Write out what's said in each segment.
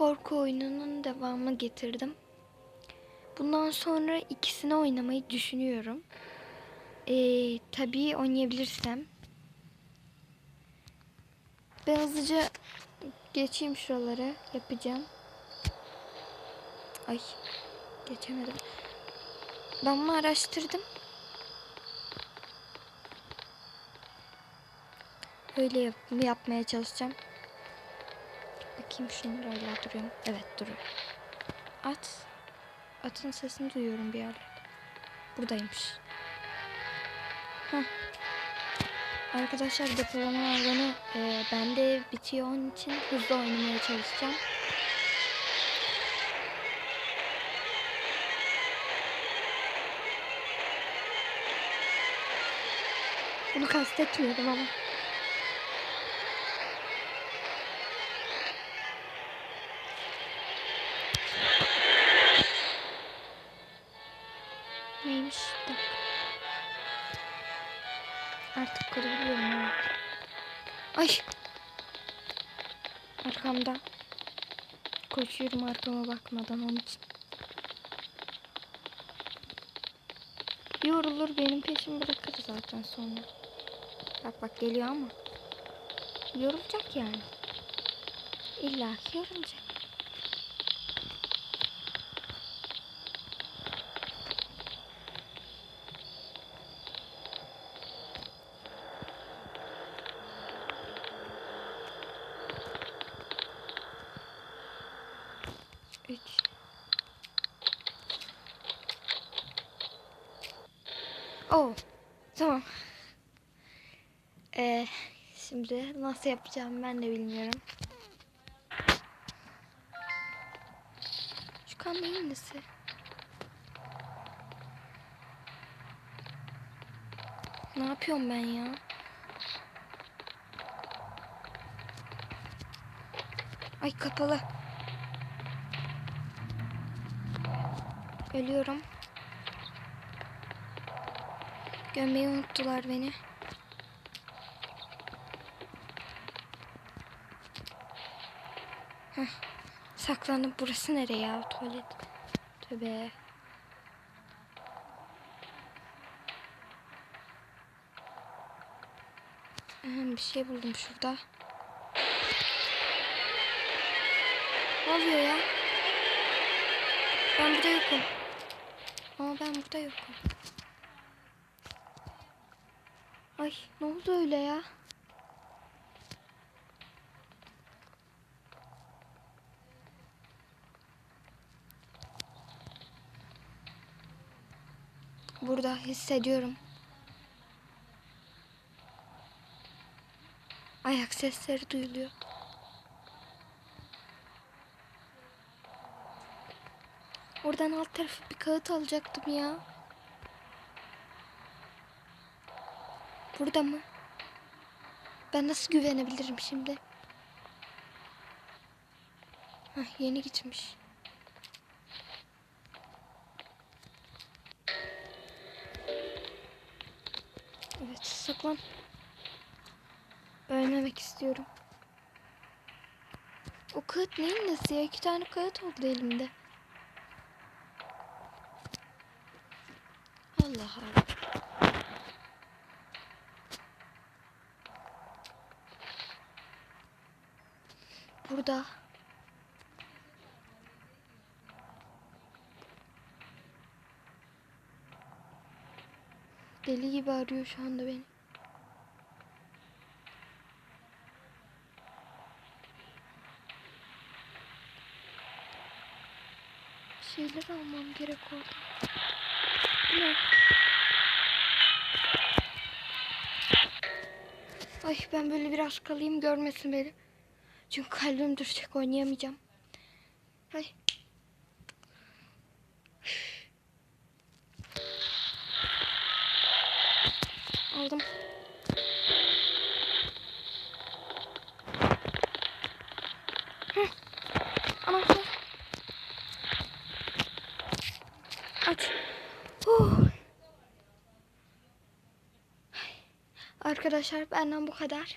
korku oyununun devamını getirdim. Bundan sonra ikisini oynamayı düşünüyorum. Ee, tabii oynayabilirsem. Ben hızlıca geçeyim şuralara yapacağım. Ay geçemedim. Ben bunu araştırdım. Öyle yap yapmaya çalışacağım. Bakayım şunu hala duruyor mu? Evet duruyor. At. Atın sesini duyuyorum bir yerlerde. Buradaymış. Heh. Arkadaşlar depolama alanı e, bende bitiyor onun için hızlı oynamaya çalışacağım. Bunu kastetmiyordum ama. Ay! Arkamda. Koşuyorum arkama bakmadan onun için. Yorulur benim peşimi bırakır zaten sonra. Bak bak geliyor ama. Yorulacak yani. İlla ki yorulacak. Oh, tamam. Ee, şimdi nasıl yapacağım ben de bilmiyorum. Şu kan neyin nesi? Ne yapıyorum ben ya? Ay kapalı. Ölüyorum. Gömmeyi unuttular beni. Heh, saklandım. Burası nereye ya? Tuvalet. Tövbe. Bir şey buldum şurada. Ne oluyor ya? Ben burada yokum. Ama ben burada yokum. Ay ne oldu öyle ya? Burada hissediyorum. Ayak sesleri duyuluyor. Oradan alt tarafı bir kağıt alacaktım ya. Burada mı? Ben nasıl güvenebilirim şimdi? Hah, yeni gitmiş. Evet saklan. Ölmemek istiyorum. O kağıt neyin nesi ya? İki tane kağıt oldu elimde. Allah Allah. Burada. Deli gibi arıyor şu anda beni. Bir şeyler almam gerek orada. Ay ben böyle biraz kalayım görmesin beni. Çünkü kalbim düşecek oynayamayacağım. Ay. Aldım. Heh. Anahtar. Aç. Huh. Arkadaşlar benden bu kadar.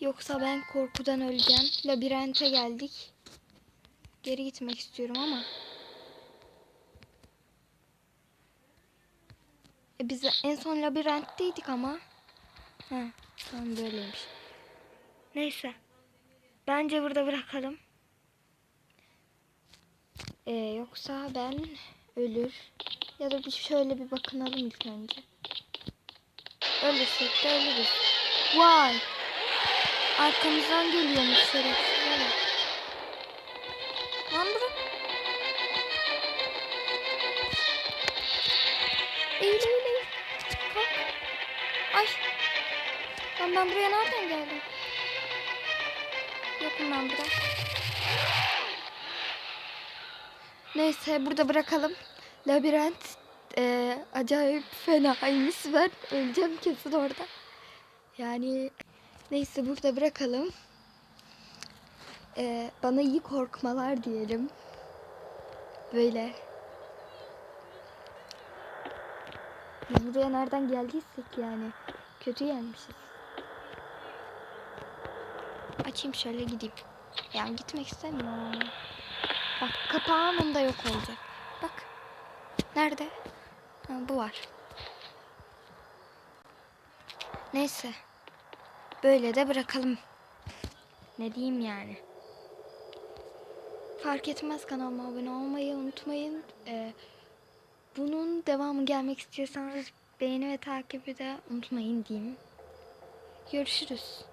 Yoksa ben korkudan öleceğim. Labirente geldik. Geri gitmek istiyorum ama. E biz en son labirentteydik ama. Ha, tamam böyleymiş. Neyse. Bence burada bırakalım. Ee, yoksa ben ölür. Ya da bir şöyle bir bakınalım ilk önce. Ölürsek de ölürüz. Vay. Arkamızdan geliyormuş şerefsizler. Lan bırak. Eğil eğil eğil. Bak. Ay. Lan ben buraya nereden geldim? Yokum ben burada. Neyse burada bırakalım. Labirent eee, acayip fenaymış. Ben öleceğim kesin orada. Yani neyse burada bırakalım. Eee, bana iyi korkmalar diyelim. Böyle. Biz buraya nereden geldiysek yani. Kötü gelmişiz. Açayım şöyle gideyim. Yani gitmek istemiyorum. Bak kapağım da yok olacak. Bak. Nerede? Ha, bu var. Neyse. Böyle de bırakalım. Ne diyeyim yani. Fark etmez kanalıma abone olmayı unutmayın. Ee, bunun devamı gelmek istiyorsanız beğeni ve takibi de unutmayın diyeyim. Görüşürüz.